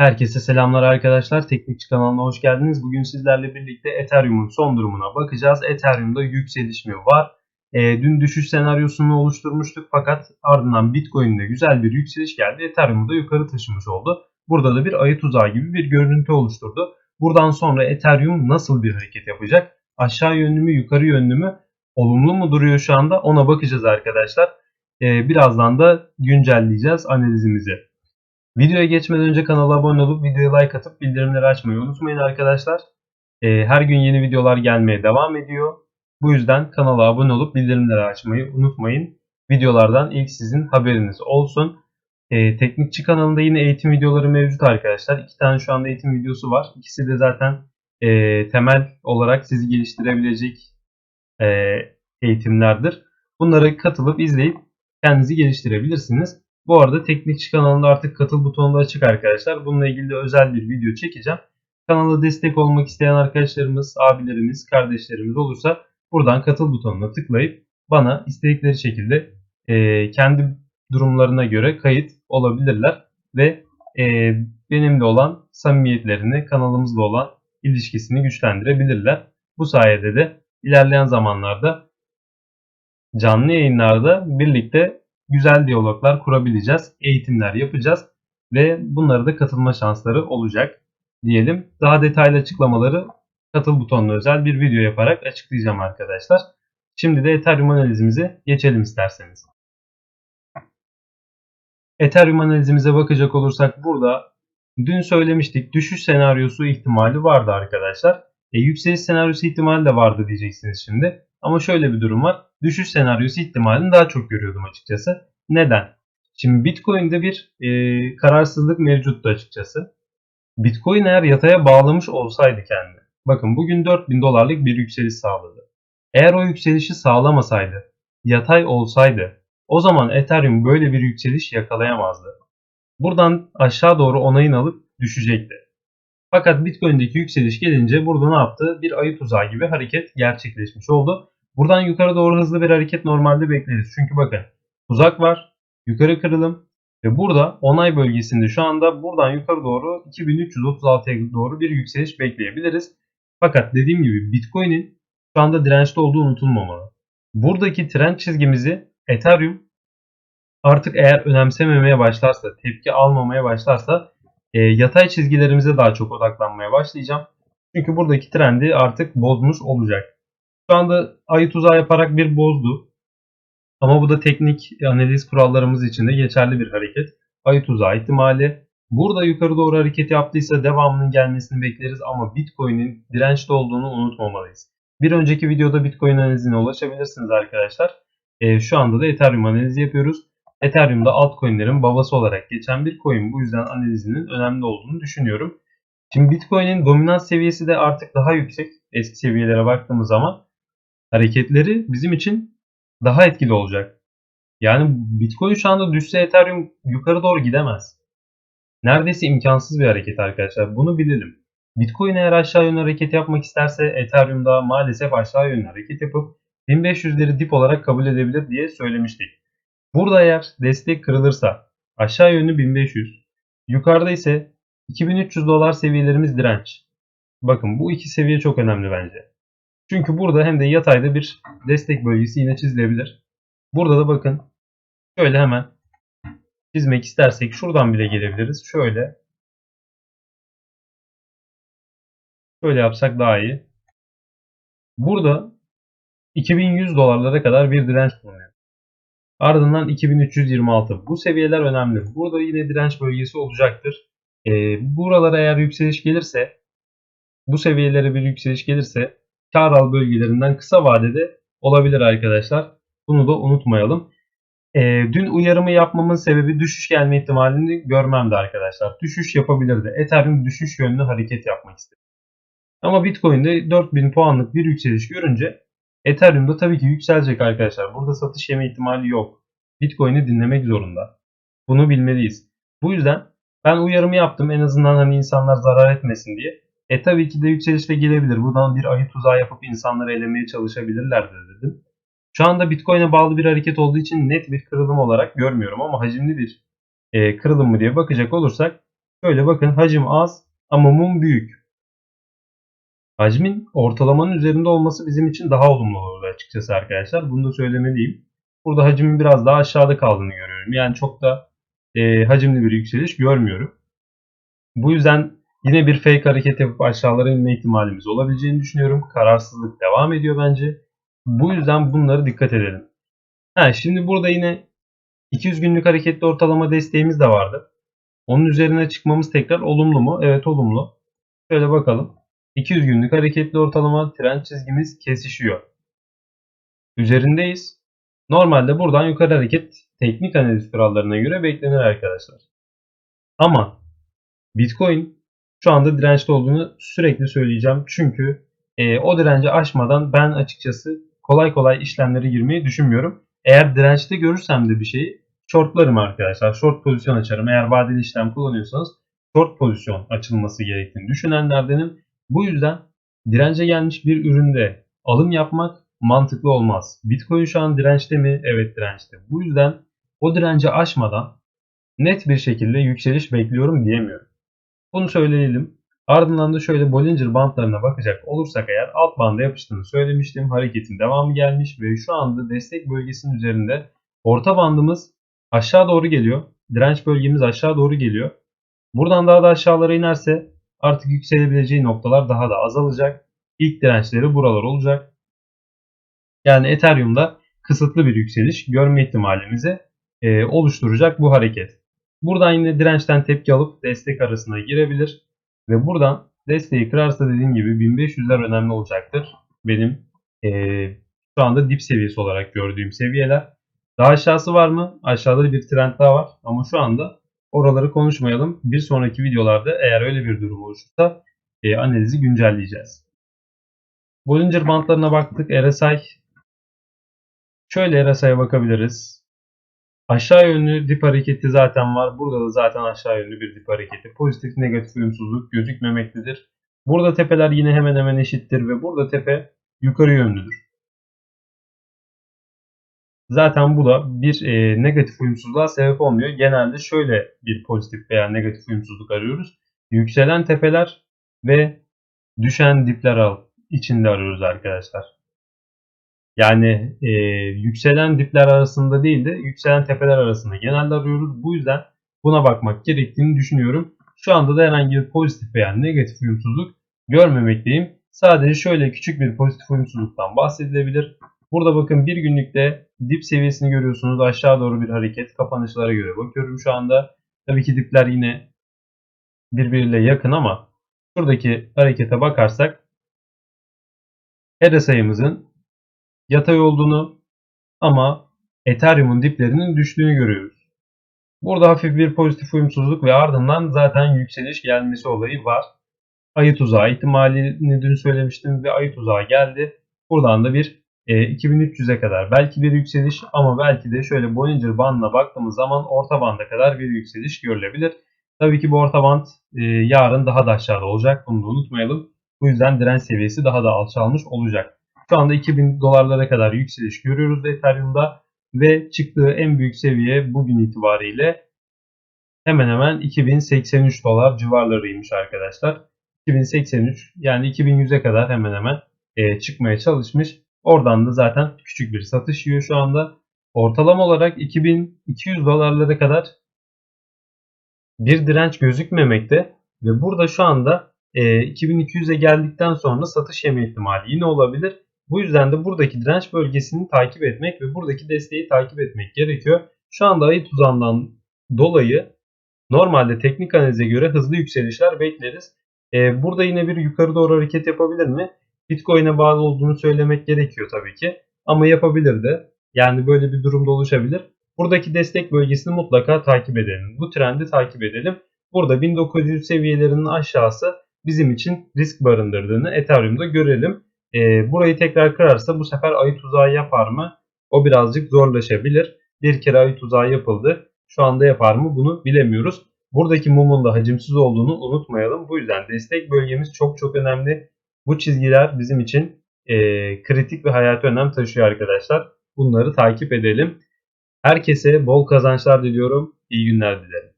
Herkese selamlar arkadaşlar. Teknikçi kanalına hoş geldiniz. Bugün sizlerle birlikte Ethereum'un son durumuna bakacağız. Ethereum'da yükseliş mi var? E, dün düşüş senaryosunu oluşturmuştuk fakat ardından Bitcoin'de güzel bir yükseliş geldi. Ethereum'u da yukarı taşımış oldu. Burada da bir ayı tuzağı gibi bir görüntü oluşturdu. Buradan sonra Ethereum nasıl bir hareket yapacak? Aşağı yönlü mü yukarı yönlü mü? Olumlu mu duruyor şu anda? Ona bakacağız arkadaşlar. E, birazdan da güncelleyeceğiz analizimizi. Videoya geçmeden önce kanala abone olup videoya like atıp bildirimleri açmayı unutmayın arkadaşlar. Ee, her gün yeni videolar gelmeye devam ediyor. Bu yüzden kanala abone olup bildirimleri açmayı unutmayın. Videolardan ilk sizin haberiniz olsun. Ee, Teknikçi kanalında yine eğitim videoları mevcut arkadaşlar. İki tane şu anda eğitim videosu var. İkisi de zaten e, temel olarak sizi geliştirebilecek e, eğitimlerdir. Bunları katılıp izleyip kendinizi geliştirebilirsiniz. Bu arada Teknikçi kanalında artık katıl butonu da açık arkadaşlar. Bununla ilgili de özel bir video çekeceğim. Kanala destek olmak isteyen arkadaşlarımız, abilerimiz, kardeşlerimiz olursa buradan katıl butonuna tıklayıp bana istedikleri şekilde e, kendi durumlarına göre kayıt olabilirler ve e, benimle olan samimiyetlerini, kanalımızla olan ilişkisini güçlendirebilirler. Bu sayede de ilerleyen zamanlarda canlı yayınlarda birlikte güzel diyaloglar kurabileceğiz, eğitimler yapacağız ve bunlara da katılma şansları olacak diyelim. Daha detaylı açıklamaları katıl butonuna özel bir video yaparak açıklayacağım arkadaşlar. Şimdi de Ethereum analizimize geçelim isterseniz. Ethereum analizimize bakacak olursak burada dün söylemiştik düşüş senaryosu ihtimali vardı arkadaşlar. E, yükseliş senaryosu ihtimali de vardı diyeceksiniz şimdi. Ama şöyle bir durum var. Düşüş senaryosu ihtimalini daha çok görüyordum açıkçası. Neden? Şimdi Bitcoin'de bir e, kararsızlık mevcuttu açıkçası. Bitcoin eğer yataya bağlamış olsaydı kendini. Bakın bugün 4000 dolarlık bir yükseliş sağladı. Eğer o yükselişi sağlamasaydı, yatay olsaydı o zaman Ethereum böyle bir yükseliş yakalayamazdı. Buradan aşağı doğru onayını alıp düşecekti. Fakat Bitcoin'deki yükseliş gelince burada ne yaptı? Bir ayı tuzağı gibi hareket gerçekleşmiş oldu. Buradan yukarı doğru hızlı bir hareket normalde bekleriz. Çünkü bakın tuzak var, yukarı kırılım ve burada onay bölgesinde şu anda buradan yukarı doğru 2336'ya doğru bir yükseliş bekleyebiliriz. Fakat dediğim gibi Bitcoin'in şu anda dirençte olduğu unutulmamalı. Buradaki trend çizgimizi Ethereum artık eğer önemsememeye başlarsa, tepki almamaya başlarsa e, yatay çizgilerimize daha çok odaklanmaya başlayacağım. Çünkü buradaki trendi artık bozmuş olacak. Şu anda ayı tuzağı yaparak bir bozdu. Ama bu da teknik analiz kurallarımız için de geçerli bir hareket. Ayı tuzağı ihtimali. Burada yukarı doğru hareket yaptıysa devamının gelmesini bekleriz ama Bitcoin'in dirençli olduğunu unutmamalıyız. Bir önceki videoda Bitcoin analizine ulaşabilirsiniz arkadaşlar. E, şu anda da Ethereum analizi yapıyoruz. Ethereum'da altcoin'lerin babası olarak geçen bir coin. Bu yüzden analizinin önemli olduğunu düşünüyorum. Şimdi Bitcoin'in dominans seviyesi de artık daha yüksek. Eski seviyelere baktığımız zaman hareketleri bizim için daha etkili olacak. Yani Bitcoin şu anda düşse Ethereum yukarı doğru gidemez. Neredeyse imkansız bir hareket arkadaşlar. Bunu bilelim. Bitcoin eğer aşağı yönlü hareket yapmak isterse Ethereum da maalesef aşağı yönlü hareket yapıp 1500'leri dip olarak kabul edebilir diye söylemiştik. Burada eğer destek kırılırsa aşağı yönlü 1500, yukarıda ise 2300 dolar seviyelerimiz direnç. Bakın bu iki seviye çok önemli bence. Çünkü burada hem de yatayda bir destek bölgesi yine çizilebilir. Burada da bakın şöyle hemen çizmek istersek şuradan bile gelebiliriz. Şöyle şöyle yapsak daha iyi. Burada 2100 dolarlara kadar bir direnç bulunuyor. Ardından 2326. Bu seviyeler önemli. Burada yine direnç bölgesi olacaktır. E, buralara eğer yükseliş gelirse bu seviyelere bir yükseliş gelirse kar al bölgelerinden kısa vadede olabilir arkadaşlar. Bunu da unutmayalım. E, dün uyarımı yapmamın sebebi düşüş gelme ihtimalini görmemdi arkadaşlar. Düşüş yapabilirdi. Ethereum düşüş yönlü hareket yapmak istedi. Ama Bitcoin'de 4000 puanlık bir yükseliş görünce Ethereum'da tabii ki yükselecek arkadaşlar. Burada satış yeme ihtimali yok. Bitcoin'i dinlemek zorunda. Bunu bilmeliyiz. Bu yüzden ben uyarımı yaptım en azından hani insanlar zarar etmesin diye. E tabii ki de yükselişte gelebilir. Buradan bir ayı tuzağı yapıp insanları elemeye çalışabilirler de dedim. Şu anda Bitcoin'e bağlı bir hareket olduğu için net bir kırılım olarak görmüyorum ama hacimli bir e, kırılım mı diye bakacak olursak Şöyle bakın hacim az ama mum büyük. Hacmin ortalamanın üzerinde olması bizim için daha olumlu olur açıkçası arkadaşlar. Bunu da söylemeliyim. Burada hacmin biraz daha aşağıda kaldığını görüyorum. Yani çok da e, hacimli bir yükseliş görmüyorum. Bu yüzden yine bir fake hareket yapıp aşağılara inme ihtimalimiz olabileceğini düşünüyorum. Kararsızlık devam ediyor bence. Bu yüzden bunları dikkat edelim. Ha, şimdi burada yine 200 günlük hareketli ortalama desteğimiz de vardı. Onun üzerine çıkmamız tekrar olumlu mu? Evet olumlu. Şöyle bakalım. 200 günlük hareketli ortalama trend çizgimiz kesişiyor. Üzerindeyiz. Normalde buradan yukarı hareket teknik analiz kurallarına göre beklenir arkadaşlar. Ama Bitcoin şu anda dirençte olduğunu sürekli söyleyeceğim. Çünkü e, o direnci aşmadan ben açıkçası kolay kolay işlemlere girmeyi düşünmüyorum. Eğer dirençte görürsem de bir şeyi shortlarım arkadaşlar. Short pozisyon açarım. Eğer vadeli işlem kullanıyorsanız short pozisyon açılması gerektiğini düşünenlerdenim. Bu yüzden dirence gelmiş bir üründe alım yapmak mantıklı olmaz. Bitcoin şu an dirençte mi? Evet dirençte. Bu yüzden o direnci aşmadan net bir şekilde yükseliş bekliyorum diyemiyorum. Bunu söyleyelim. Ardından da şöyle Bollinger bandlarına bakacak olursak eğer alt banda yapıştığını söylemiştim. Hareketin devamı gelmiş ve şu anda destek bölgesinin üzerinde orta bandımız aşağı doğru geliyor. Direnç bölgemiz aşağı doğru geliyor. Buradan daha da aşağılara inerse artık yükselebileceği noktalar daha da azalacak. İlk dirençleri buralar olacak. Yani Ethereum'da kısıtlı bir yükseliş görme ihtimalimizi e, oluşturacak bu hareket. Buradan yine dirençten tepki alıp destek arasına girebilir. Ve buradan desteği kırarsa dediğim gibi 1500'ler önemli olacaktır. Benim e, şu anda dip seviyesi olarak gördüğüm seviyeler. Daha aşağısı var mı? Aşağıda bir trend daha var. Ama şu anda oraları konuşmayalım. Bir sonraki videolarda eğer öyle bir durum oluşursa e, analizi güncelleyeceğiz. Bollinger bantlarına baktık. RSI Şöyle RSI'ye bakabiliriz. Aşağı yönlü dip hareketi zaten var. Burada da zaten aşağı yönlü bir dip hareketi. Pozitif negatif uyumsuzluk gözükmemektedir. Burada tepeler yine hemen hemen eşittir ve burada tepe yukarı yönlüdür. Zaten bu da bir e, negatif uyumsuzluğa sebep olmuyor. Genelde şöyle bir pozitif veya negatif uyumsuzluk arıyoruz. Yükselen tepeler ve düşen dipler içinde arıyoruz arkadaşlar. Yani e, yükselen dipler arasında değil de yükselen tepeler arasında genelde arıyoruz. Bu yüzden buna bakmak gerektiğini düşünüyorum. Şu anda da herhangi bir pozitif veya negatif uyumsuzluk görmemekteyim. Sadece şöyle küçük bir pozitif uyumsuzluktan bahsedilebilir. Burada bakın bir günlükte dip seviyesini görüyorsunuz. Aşağı doğru bir hareket. Kapanışlara göre bakıyorum şu anda. Tabii ki dipler yine birbiriyle yakın ama şuradaki harekete bakarsak RSI'mızın yatay olduğunu ama Ethereum'un diplerinin düştüğünü görüyoruz. Burada hafif bir pozitif uyumsuzluk ve ardından zaten yükseliş gelmesi olayı var. Ayı tuzağı ihtimalini dün söylemiştim ve ayı tuzağı geldi. Buradan da bir e, 2300'e kadar belki bir yükseliş ama belki de şöyle Bollinger bandına baktığımız zaman orta banda kadar bir yükseliş görülebilir. Tabii ki bu orta band e, yarın daha da aşağıda olacak. Bunu da unutmayalım. Bu yüzden direnç seviyesi daha da alçalmış olacak. Şu anda 2000 dolarlara kadar yükseliş görüyoruz Ethereum'da ve çıktığı en büyük seviye bugün itibariyle hemen hemen 2083 dolar civarlarıymış arkadaşlar. 2083 yani 2100'e kadar hemen hemen e, çıkmaya çalışmış. Oradan da zaten küçük bir satış yiyor şu anda. Ortalama olarak 2200 dolarlara kadar bir direnç gözükmemekte ve burada şu anda e, 2200'e geldikten sonra satış yeme ihtimali yine olabilir. Bu yüzden de buradaki direnç bölgesini takip etmek ve buradaki desteği takip etmek gerekiyor. Şu anda ayı tuzağından dolayı normalde teknik analize göre hızlı yükselişler bekleriz. Ee, burada yine bir yukarı doğru hareket yapabilir mi? Bitcoin'e bağlı olduğunu söylemek gerekiyor tabii ki. Ama yapabilir de. Yani böyle bir durumda oluşabilir. Buradaki destek bölgesini mutlaka takip edelim. Bu trendi takip edelim. Burada 1900 seviyelerinin aşağısı bizim için risk barındırdığını Ethereum'da görelim. E, burayı tekrar kırarsa bu sefer ayı tuzağı yapar mı? O birazcık zorlaşabilir. Bir kere ayı tuzağı yapıldı. Şu anda yapar mı bunu bilemiyoruz. Buradaki mumun da hacimsiz olduğunu unutmayalım. Bu yüzden destek bölgemiz çok çok önemli. Bu çizgiler bizim için e, kritik ve hayati önem taşıyor arkadaşlar. Bunları takip edelim. Herkese bol kazançlar diliyorum. İyi günler dilerim.